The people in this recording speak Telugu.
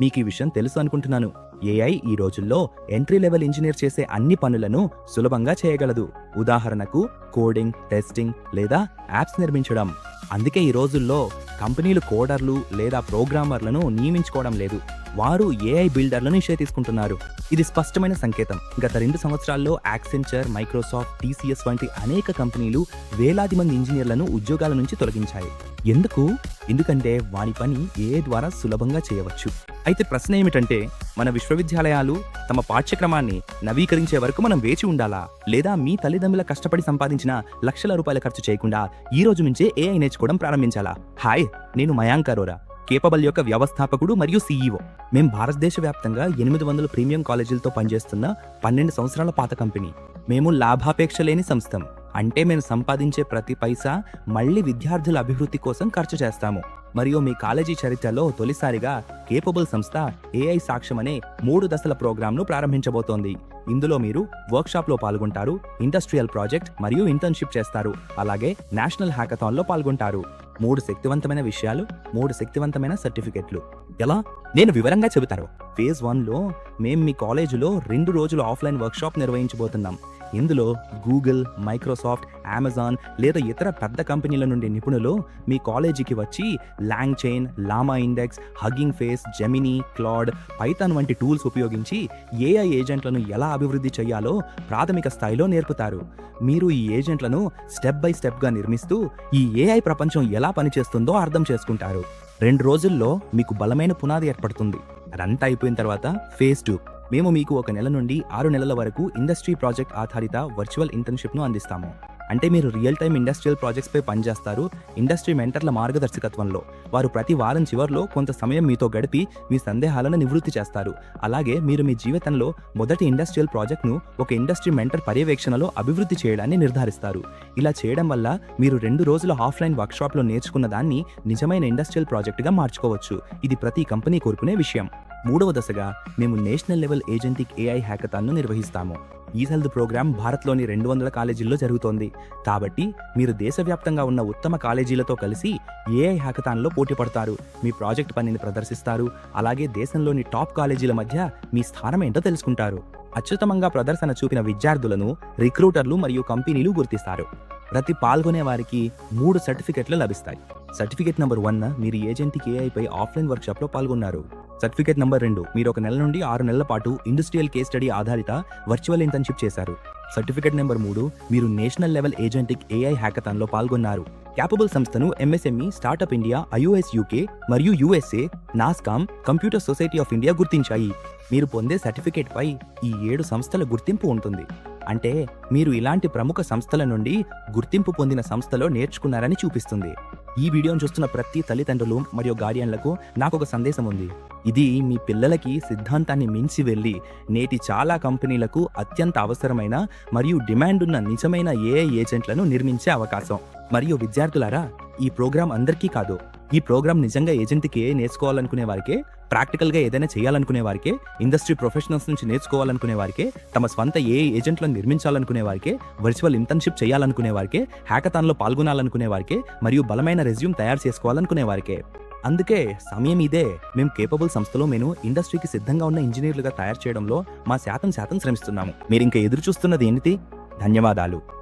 మీకు ఈ విషయం తెలుసు అనుకుంటున్నాను. ఏఐ ఈ రోజుల్లో ఎంట్రీ లెవెల్ ఇంజనీర్ చేసే అన్ని పనులను సులభంగా చేయగలదు. ఉదాహరణకు కోడింగ్ టెస్టింగ్ లేదా యాప్స్ నిర్మించడం. అందుకే ఈ రోజుల్లో కంపెనీలు కోడర్లు లేదా ప్రోగ్రామర్లను నియమించుకోవడం లేదు. వారు ఏఐ బిల్డర్లను ఇషే తీసుకుంటున్నారు ఇది స్పష్టమైన సంకేతం. గత రెండు సంవత్సరాల్లో యాక్సెంచర్ మైక్రోసాఫ్ట్ టీసీఎస్ వంటి అనేక కంపెనీలు వేలాది మంది ఇంజనీర్లను ఉద్యోగాల నుంచి తొలగించాయి. ఎందుకు? ఎందుకంటే వారి పని ఏఐ ద్వారా సులభంగా చేయవచ్చు. అయితే ప్రశ్న ఏమిటంటే మన విశ్వవిద్యాలయాలు తమ పాఠ్యక్రమాన్ని నవీకరించే వరకు మనం వేచి ఉండాలా? లేదా మీ తల్లిదండ్రుల కష్టపడి సంపాదించిన లక్షల రూపాయల ఖర్చు చేయకుండా ఈ రోజు నుంచే ఏఐ నేర్చుకోవడం ప్రారంభించాలా? హాయ్ నేను మయాంక్ అరోరా కేపబల్ యొక్క వ్యవస్థాపకుడు మరియు సీఈఓ మేము భారతదేశ వ్యాప్తంగా ఎనిమిది వందల ప్రీమియం కాలేజీలతో పనిచేస్తున్న పన్నెండు సంవత్సరాల పాత కంపెనీ. మేము లాభాపేక్ష లేని సంస్థం. అంటే మేము సంపాదించే ప్రతి పైసా మళ్ళీ విద్యార్థుల అభివృద్ధి కోసం ఖర్చు చేస్తాము. మరియు మీ కాలేజీ చరిత్రలో తొలిసారిగా కేపబుల్ సంస్థ ఏఐ సాక్ష్యం అనే మూడు దశల ప్రోగ్రాంను ప్రారంభించబోతోంది. ఇందులో మీరు వర్క్షాప్లో పాల్గొంటారు ఇండస్ట్రియల్ ప్రాజెక్ట్ మరియు ఇంటర్న్షిప్ చేస్తారు. అలాగే నేషనల్ హ్యాకథాన్లో పాల్గొంటారు. మూడు శక్తివంతమైన విషయాలు మూడు శక్తివంతమైన సర్టిఫికెట్లు. ఎలా? నేను వివరంగా చెబుతాను. ఫేజ్ వన్లో మేము మీ కాలేజీలో రెండు రోజులు ఆఫ్లైన్ వర్క్షాప్ నిర్వహించబోతున్నాం. ఇందులో గూగుల్ మైక్రోసాఫ్ట్ అమెజాన్ లేదా ఇతర పెద్ద కంపెనీల నుండి నిపుణులు మీ కాలేజీకి వచ్చి LangChain LlamaIndex Hugging Face Gemini Claude Python వంటి టూల్స్ ఉపయోగించి ఏఐ ఏజెంట్లను ఎలా అభివృద్ధి చేయాలో ప్రాథమిక స్థాయిలో నేర్పుతారు. మీరు ఈ ఏజెంట్లను స్టెప్ బై స్టెప్గా నిర్మిస్తూ ఈ ఏఐ ప్రపంచం ఎలా పనిచేస్తుందో అర్థం చేసుకుంటారు. రెండు రోజుల్లో మీకు బలమైన పునాది ఏర్పడుతుంది. అదంతా అయిపోయిన తర్వాత ఫేజ్ టూ. మేము మీకు ఒక నెల నుండి ఆరు నెలల వరకు ఇండస్ట్రీ ప్రాజెక్ట్ ఆధారిత వర్చువల్ ఇంటర్న్షిప్ను అందిస్తాము. అంటే మీరు రియల్ టైమ్ ఇండస్ట్రియల్ ప్రాజెక్ట్స్పై పనిచేస్తారు ఇండస్ట్రీ మెంటర్ల మార్గదర్శకత్వంలో. వారు ప్రతి వారం చివరిలో కొంత సమయం మీతో గడిపి మీ సందేహాలను నివృత్తి చేస్తారు. అలాగే మీరు మీ జీవితంలో మొదటి ఇండస్ట్రియల్ ప్రాజెక్ట్ను ఒక ఇండస్ట్రీ మెంటర్ పర్యవేక్షణలో అభివృద్ధి చేయడాన్ని నిర్ధారిస్తారు. ఇలా చేయడం వల్ల మీరు రెండు రోజుల ఆఫ్లైన్ వర్క్షాప్లో నేర్చుకున్న దాన్ని నిజమైన ఇండస్ట్రియల్ ప్రాజెక్టుగా మార్చుకోవచ్చు. ఇది ప్రతి కంపెనీ కోరుకునే విషయం. మూడవ దశగా మేము నేషనల్ లెవెల్ ఏజెంటిక్ ఏఐ హ్యాకథాన్ను నిర్వహిస్తాము. ఈ హెల్త్ ప్రోగ్రాం భారత్లోని రెండు వందల కాలేజీల్లో జరుగుతోంది. కాబట్టి మీరు దేశవ్యాప్తంగా ఉన్న ఉత్తమ కాలేజీలతో కలిసి ఏఐ హ్యాకథాన్లో పోటీ పడతారు. మీ ప్రాజెక్ట్ పనిని ప్రదర్శిస్తారు. అలాగే దేశంలోని టాప్ కాలేజీల మధ్య మీ స్థానం ఏంటో తెలుసుకుంటారు. అత్యుత్తమంగా ప్రదర్శన చూపిన విద్యార్థులను రిక్రూటర్లు మరియు కంపెనీలు గుర్తిస్తారు. ప్రతి పాల్గొనే వారికి మూడు సర్టిఫికెట్లు లభిస్తాయి. సర్టిఫికెట్ నెంబర్ వన్ మీరు ఏజెంట్కి ఏఐపై ఆఫ్లైన్ వర్క్షాప్లో పాల్గొన్నారు. సర్టిఫికేట్ నెంబర్ రెండు. మీరు ఒక నెల నుండి ఆరు నెలల పాటు ఇండస్ట్రియల్ కేస్ స్టడీ ఆధారిత వర్చువల్ ఇంటర్న్షిప్ చేశారు. సర్టిఫికేట్ నెంబర్ మూడు మీరు నేషనల్ లెవెల్ ఏజెంటిక్ ఏఐ హ్యాకథాన్లో పాల్గొన్నారు. క్యాపబుల్ సంస్థను MSME startup India IOS UK మరియు USA NASSCOM computer society of India గుర్తించాయి. మీరు పొందే సర్టిఫికేట్ పై ఈ ఏడు సంస్థల గుర్తింపు ఉంటుంది. అంటే మీరు ఇలాంటి ప్రముఖ సంస్థల నుండి గుర్తింపు పొందిన సంస్థలో నేర్చుకున్నారని చూపిస్తుంది. ఈ వీడియోను చూస్తున్న ప్రతి తల్లిదండ్రులు మరియు గార్డియన్లకు నాకు ఒక సందేశం ఉంది. ఇది మీ పిల్లలకి సిద్ధాంతాన్ని మించి వెళ్ళి నేటి చాలా కంపెనీలకు అత్యంత అవసరమైన మరియు డిమాండ్ ఉన్న నిజమైన ఏఐ ఏజెంట్లను నిర్మించే అవకాశం. మరియు విద్యార్థులారా ఈ ప్రోగ్రాం అందరికీ కాదు ఈ ప్రోగ్రామ్ నిజంగా ఏజెంట్కి ఏ నేర్చుకోవాలనుకునే వారికే ప్రాక్టికల్గా ఏదైనా చేయాలనుకునే వారికే ఇండస్ట్రీ ప్రొఫెషనల్స్ నుంచి నేర్చుకోవాలనుకునే వారికే తమ స్వంత ఏ ఏజెంట్లను నిర్మించాలనుకునే వారికే వర్చువల్ ఇంటర్న్షిప్ చేయాలనుకునే వారికే హ్యాకథాన్లో పాల్గొనాలనుకునే వారికే మరియు బలమైన రెజ్యూమ్ తయారు చేసుకోవాలనుకునే వారికే. అందుకే సమయం ఇదే. మేము కేపబుల్ సంస్థలో మేము ఇండస్ట్రీకి సిద్ధంగా ఉన్న ఇంజనీర్లుగా తయారు చేయడంలో మా శాతం శాతం శ్రమిస్తున్నాము. మీరు ఇంకా ఎదురు చూస్తున్నది ఏంటి? ధన్యవాదాలు.